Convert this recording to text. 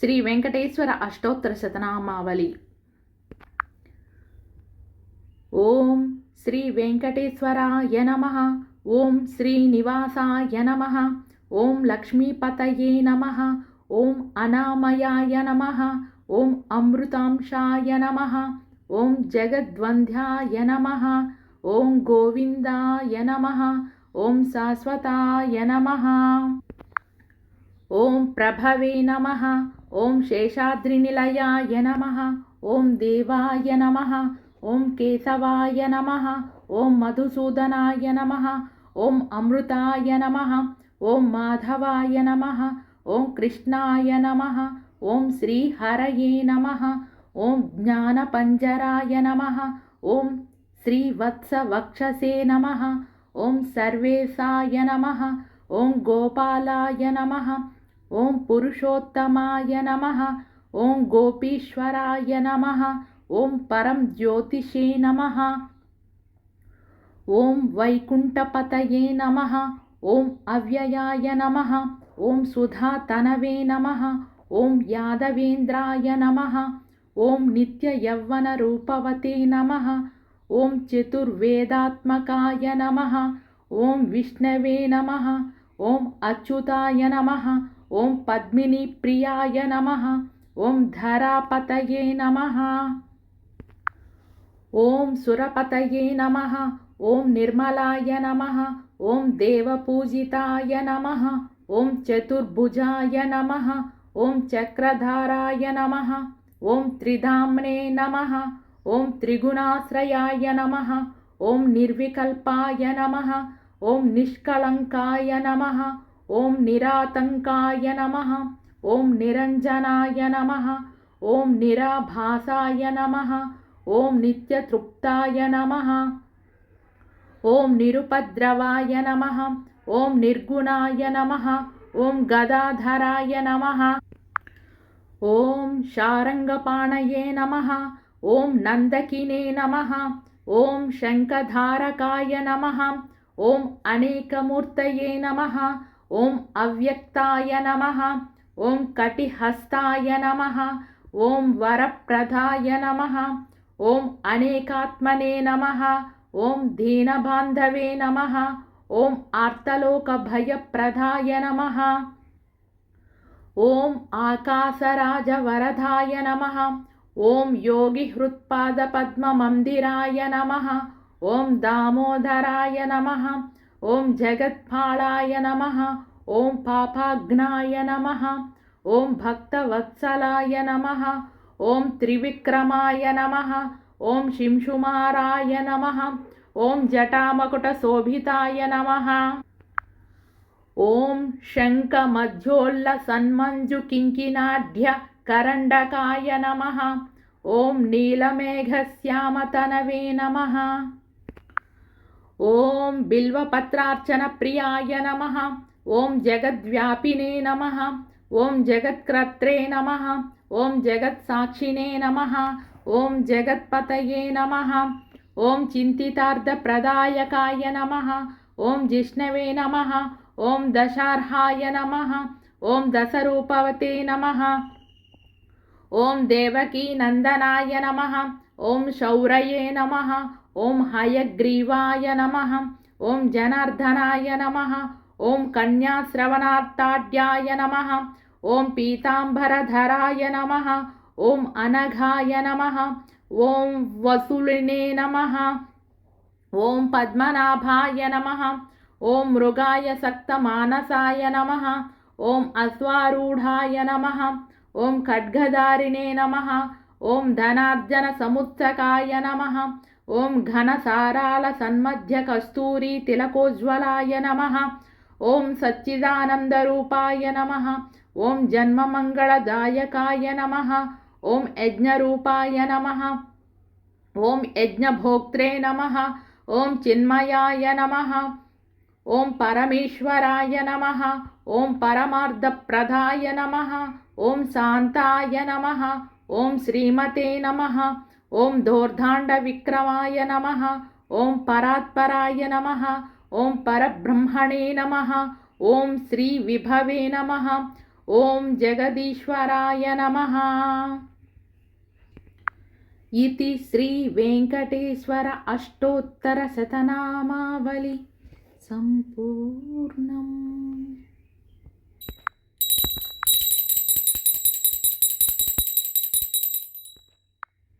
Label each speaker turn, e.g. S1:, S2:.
S1: శ్రీ వెంకటేశ్వర అష్టోత్తర శతనామావళి. ఓం శ్రీ వెంకటేశ్వరాయ నమ. ఓం శ్రీనివాసాయ నమ. ఓం లక్ష్మీపతయే నమ. ఓం అనామయాయ నమ. ఓం అమృతాంశాయ నమ. ఓం జగద్వంద్యాయ నమ. ఓం గోవిందాయ నమ. ఓం శాశ్వతాయ నమ. ఓం ప్రభవే నమ. ఓం శేషాద్రినిలయాయ నమ ఓం దేవాయ నమ ఓం కేశవాయ నమ ఓం మధుసూదనాయ నమ ఓం అమృతాయ నమ ఓం మాధవాయ నమ ఓం కృష్ణాయ నమ ఓం శ్రీహరయే నమ ఓం జ్ఞానపంజరాయ నమ ఓం శ్రీవత్సవక్షసే నమ ఓం సర్వేశాయ నమ ఓం గోపాలాయ నమ ॐ पुरुषोत्तमाय नमः ॐ गोपीश्वराय नमः ॐ परं ज्योतिषे नमः ॐ वैकुण्ठपतये नमः ॐ अव्ययाय नमः ॐ सुधातनवे नमः ॐ यादवेन्द्राय नमः ॐ नित्ययौवनरूपवते नमः ॐ चतुर्वेदात्मकाय नमः ॐ विष्णवे नमः ॐ अच्युताय नमः ఓం పద్మిని ప్రియాయ నమ ఓం ధరాపతయే నమ ఓం సురపతయే నమ ఓం నిర్మలాయ నమ ఓం దేవపూజితాయ నమ ఓం చతుర్భుజాయ నమ ఓం చక్రధారాయ నమ ఓం త్రిధామ్నే నమ ఓం త్రిగుణాశ్రయాయ నమ ఓం నిర్వికల్పాయ నమ ఓం నిష్కళంకాయ నమ ॐ निरातङ्काय नमः ॐ निरञ्जनाय नमः ॐ निराभासाय नमः ॐ नित्यतृप्ताय नमः ॐ निरुपद्रवाय नमः ॐ निर्गुणाय नमः ॐ गदाधराय नमः ॐ शारङ्गपाणये नमः ॐ नन्दकिने नमः ॐ शङ्खधारकाय नमः ॐ अनेकमूर्तये नमः ఓం అవ్యక్తాయ నమ ఓం కటిహస్తాయ నమ ఓం వరప్రదాయ నమ ఓం అనేకాత్మనే నమ ఓం దీనబాంధవే నమ ఓం ఆర్తలోకభయప్రదాయ నమ ఓం ఆకాశరాజవరదాయ నమ ఓం యోగిహృత్పాదపద్మమందిరాయ నమ ఓం దామోదరాయ నమ ఓం జగత్పాళాయ నమ ఓం పాపాగ్నాయ నమ ఓం భక్తవత్సలాయ నమ ఓం త్రివిక్రమాయ నమ ఓం శింషుమారాయ నమ ఓం జటామకుటశోభితాయ నమ. ఓం శంఖమధ్యోల్ల సన్మంజు కింకినాఢ్య కరండకాయ నమ ఓం నీలమేఘశ్యామతనవే నమ. ఓం బిల్వపత్రార్చన ప్రియాయ నమ ఓం జగద్వ్యాపినే నమ ఓం జగత్కర్త్రే నమ ఓం జగత్సాక్షినే నమ ఓం జగత్పతయే నమ ఓం చింతితార్థప్రదాయకాయ నమ ఓం జిష్ణవే నమ ఓం దశార్హాయ నమ ఓం దశరూపవతే నమ ఓం దేవకీనందనాయ నమ ఓం శౌరయే నమ ఓం హయగ్రీవాయ నమ ఓం జనార్దనాయ నమ ఓం కన్యాశ్రవణార్థాఢ్యాయ నమ ఓం పీతాంబరధరాయ నమ ఓం అనఘాయ నమ ఓం వసులినే నమ ఓం పద్మనాభాయ నమ ఓం మృగాయ సక్తమానసాయ నమ ఓం అశ్వారూఢాయ నమ ఓం ఖడ్గదారిణే నమ ఓం ధనార్జన సముత్సకాయ నమ ఓం ఘనసారాల సన్మధ్య కస్తూరి తిలకోజ్వలాయ నమ. ఓం సచ్చిదానందరూపాయ నమ. ఓం జన్మమంగళదాయకాయ నమ. ఓం యజ్ఞరూపాయ నమ. ఓం యజ్ఞభోక్త్రే నమ. ఓం చిన్మయాయ నమ. ఓం పరమేశ్వరాయ నమ. ఓం పరమార్థప్రదాయ నమ. ఓం శాంతాయ నమ. ఓం శ్రీమతే నమ. ఓం దోర్ధాండ విక్రమాయ నమ ఓం పరాత్పరాయ నమ ఓం పరబ్రహ్మణే నమ ఓం శ్రీ విభవే నమ ఓం జగదీశ్వరాయ నమ. ఇది శ్రీ వెంకటేశ్వర అష్టోత్తర శతనామావళి సంపూర్ణం.